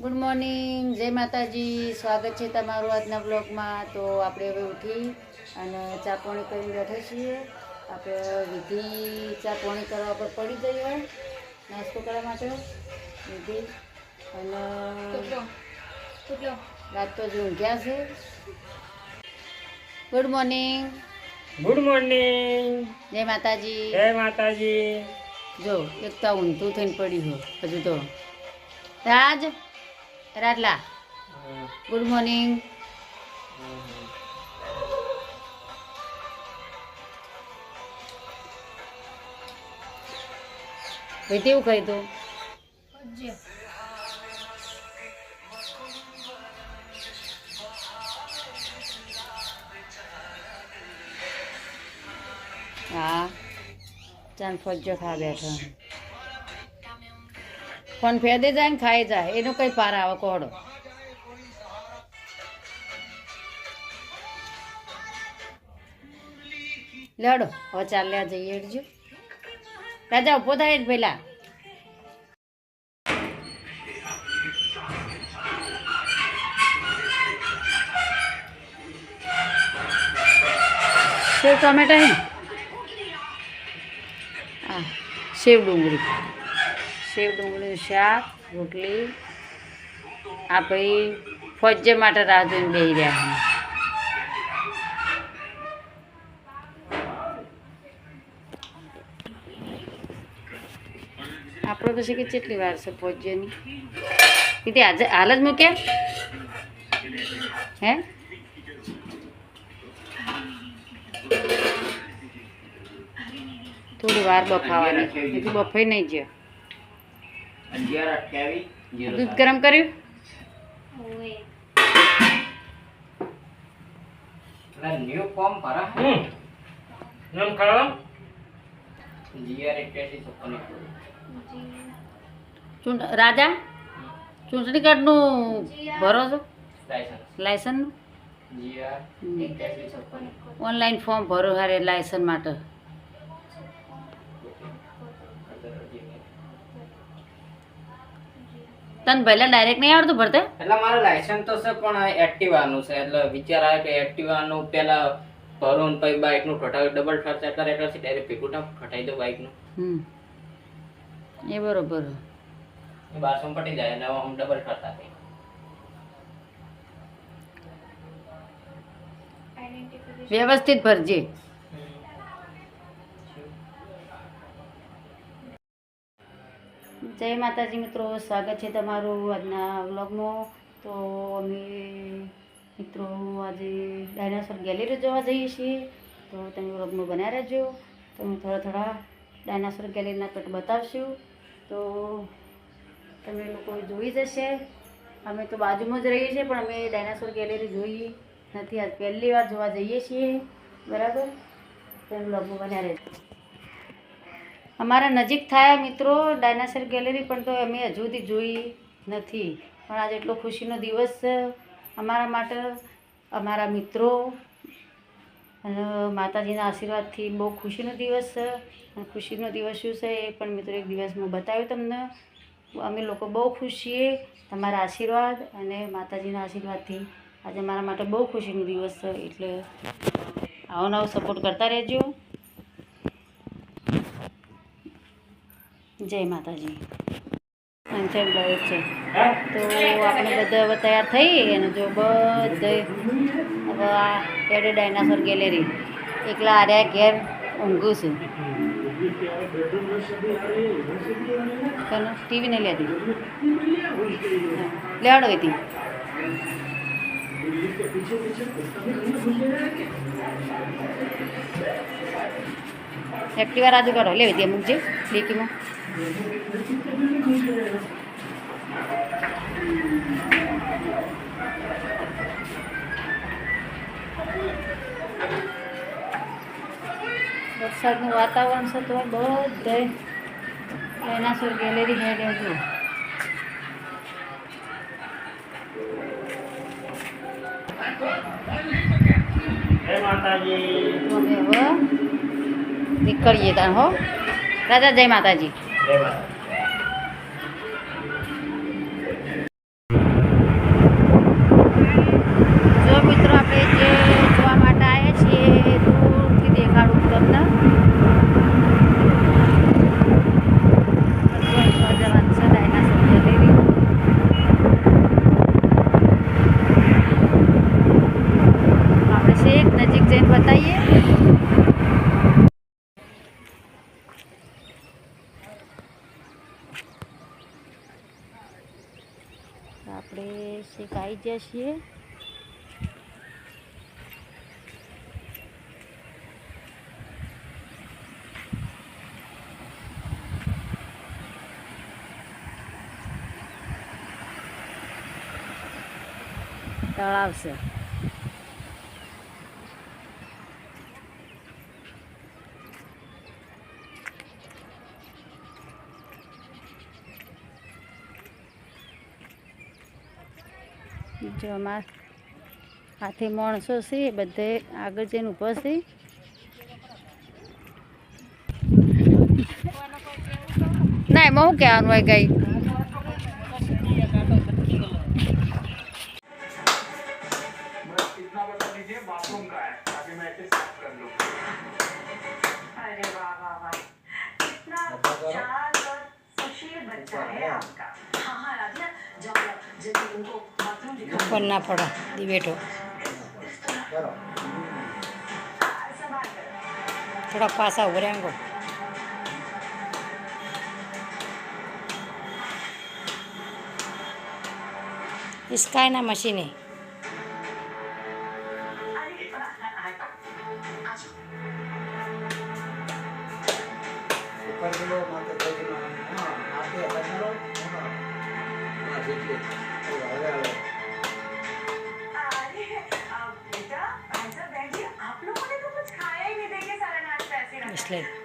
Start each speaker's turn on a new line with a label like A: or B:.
A: Good morning જય માતાજી. સ્વાગત છે તમારું આજના બ્લોગમાં તો આપણે હવે ઉઠી અને ચા પોણી કરીને બેઠા છીએ. આપણે વિધિ ચા પોણી કરવા પર પડી જઈએ. નાસ્તો કરવા માટે. વિધિ. અને રાત તો જે ઊંઘ્યા છે. ગુડ મોર્નિંગ
B: ગુડ મોર્નિંગ
A: જય માતાજી.
B: જય માતાજી.
A: જો એક તો ઊંધું થઈને પડ્યું છે. હજુ તો રાજ રાજલા ગુડ મોર્નિંગ ભાઈ કેવું ખાઈ તું હા. ચાલ ફોજો ખા બેઠો. ફોન ફેદે જાય ને ખાઈ જાય, એનો કઈ પાર આવે કોડો. લેડો, હવે ચાલ જઈએ, હેડજો. રાજા ઊભો થાય જ પેલા. સેવ ટમેટા હે? હા સેવ ડુંગળી. સેવ ડુંગળીનું શાક, રોટલી. આ ભાઈ ફોજ્જે માટે રાહ જોઈને બેસી રહ્યા આપણે પછી કે કેટલી વાર છે ફોજ્જેની. દીદી, આજે હાલ જ મૂકે હે? થોડી વાર બફાવાની. હજુ બફાઈ નહીં જ્યો દૂધ ગરમ કર્યું?
B: ન્યુ ફોર્મ ભરા. હમ. નામ
A: રાજા ચૂંટણી કાર્ડનું ભરો છો?
B: છપ્પન.
A: ઓનલાઈન ફોર્મ ભરો હારે લાયસન્સ માટે. તને પહેલા ડાયરેક્ટ નહીં આવડતું ભરતે?
B: એટલે મારે લાયસન્સ તો છે પણ એક્ટિવાનું છે. એટલે વિચાર આવે કે એક્ટિવાનું પહેલા ભરું ને પછી બાઇકનું ઠટાવ્યું ડબલ ખર્ચ કરે એટલે ડાયરેક્ટ ના ઠટાઈ દો બાઇકનું
A: હમ. એ બરોબર.
B: એ બારસો પટી જાય એટલે આમ ડબલ ખર્ચા થઈ
A: વ્યવસ્થિત ભરજે. જય માતાજી મિત્રો, સ્વાગત છે તમારું આજના વ્લોગમાં તો અમે મિત્રો આજે ડાયનાસોર ગેલેરી જોવા જઈએ છીએ. તો તમે વ્લોગમાં બનાવી રહેજો તો હું થોડા થોડા ડાયનાસોર ગેલેરીના કટ બતાવશું. તો તમે લોકો જોઈ જશે. અમે તો બાજુમાં જ રહીએ છીએ, પણ અમે ડાયનાસોર ગેલેરી જોઈ નથી. આજ પહેલી વાર જોવા જઈએ છીએ. બરાબર? તમે વ્લોગમાં બનાવી રહેજો અમારા નજીક થયા મિત્રો, ડાયનાસર ગેલેરી પણ તો અમે હજુ સુધી જોઈ નથી. પણ આજે એટલો ખુશીનો દિવસ અમારા માટે, અમારા મિત્રો, અને માતાજીના આશીર્વાદથી બહુ ખુશીનો દિવસ અને ખુશીનો દિવસ શું છે એ પણ મિત્રો એક દિવસ હું બતાવ્યું તમને. અમે લોકો બહુ ખુશ છીએ તમારા આશીર્વાદ અને માતાજીના આશીર્વાદથી. આજે મારા માટે બહુ ખુશીનો દિવસ છે, એટલે આવો નવો સપોર્ટ કરતા રહેજો. જય માતાજી. અંચન બ્લાઉઝ છે. તો આપણે બધા હવે તૈયાર થઈ અને જો બધે હવે આ એડે ડાયનાસોર ગેલેરી. એકલા આર્યા ઘેર ઊંઘું છું. ટીવી નહીં લેતી. લેવાડો હતી એક્ટિવા રાજુ કાઢો. લેવી દે મૂકજે. ડીકીમાં. વરસાદનું વાતાવરણ છે તો બધે ડાયનાસોર ગેલેરી હેડે જો નીકળીએ ત્યાં હો. રાજા જય માતાજી.
B: જય માતાજી
A: શેકાઈ ગયા છીએ જો અમાર હાથે માણસો છે એ બધે આગળ જઈને ઊભા છે ના એમાં શું કહેવાનું હોય ગઈ
C: बस इतना बता दीजिए बाथरूम का है ताकि मैं इसे साफ कर लूँ
D: अरे वाह वाह वाह कितना चाल और सुशील बच्चा है आपका हाँ हाँ राधिया जाओ जाओ जल्दी उनको बाथरूम दिखाओ
A: ઉપર ના પડે દિવેટો
D: संभाल कर
A: થોડા પાસા ઉભા રહેંગો इसका है ना मशीन है
D: excellent.